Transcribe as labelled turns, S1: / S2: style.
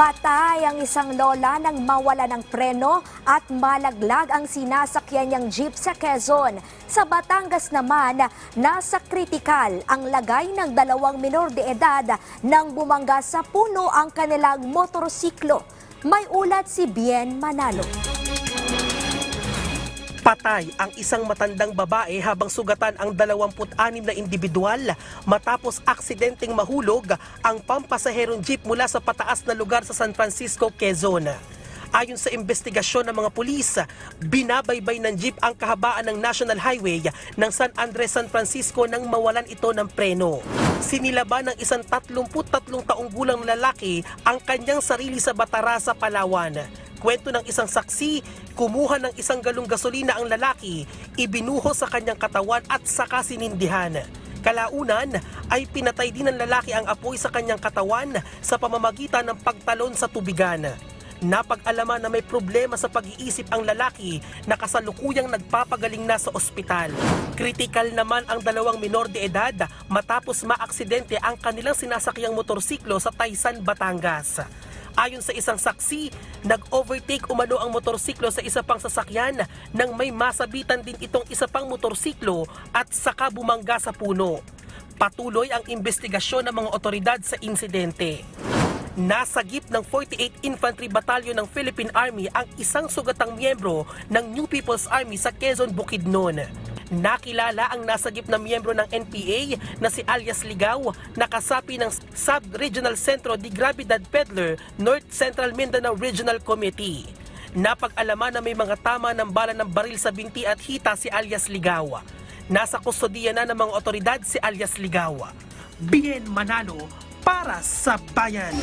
S1: Patay ang isang lola nang mawala ng preno at malaglag ang sinasakyan niyang jeep sa Quezon. Sa Batangas naman, nasa kritikal ang lagay ng dalawang minor de edad nang bumangga sa puno ang kanilang motorsiklo. May ulat si Bien Manalo.
S2: Patay ang isang matandang babae habang sugatan ang 26 na individual matapos aksidenteng mahulog ang pampasaherong jeep mula sa pataas na lugar sa San Francisco, Quezon. Ayon sa investigasyon ng mga pulis, binabaybay ng jeep ang kahabaan ng National Highway ng San Andres, San Francisco nang mawalan ito ng preno. Sinilaban ng isang 33 taong gulang lalaki ang kanyang sarili sa Batarasa, Palawan. Kwento ng isang saksi, kumuha ng isang galong gasolina ang lalaki, ibinuho sa kanyang katawan at saka sinindihan. Kalaunan ay pinatay din ng lalaki ang apoy sa kanyang katawan sa pamamagitan ng pagtalon sa tubigan. Napag-alaman na may problema sa pag-iisip ang lalaki na kasalukuyang nagpapagaling na sa ospital. Kritikal naman ang dalawang minor de edad matapos maaksidente ang kanilang sinasakyang motorsiklo sa Taysan, Batangas. Ayon sa isang saksi, nag-overtake umano ang motorsiklo sa isa pang sasakyan nang may masabitan din itong isa pang motorsiklo at saka bumangga sa puno. Patuloy ang investigasyon ng mga otoridad sa insidente. Nasagip ng 48 Infantry Battalion ng Philippine Army ang isang sugatang miyembro ng New People's Army sa Quezon, Bukidnon. Nakilala ang nasagip na miyembro ng NPA na si alias Ligaw, nakasapi ng Sub-Regional Centro de Gravidad Peddler, North Central Mindanao Regional Committee. Napag-alaman na may mga tama ng bala ng baril sa binti at hita si alias Ligaw. Nasa kustodiya na ng mga otoridad si alias Ligaw. Bien Manalo para sa bayan.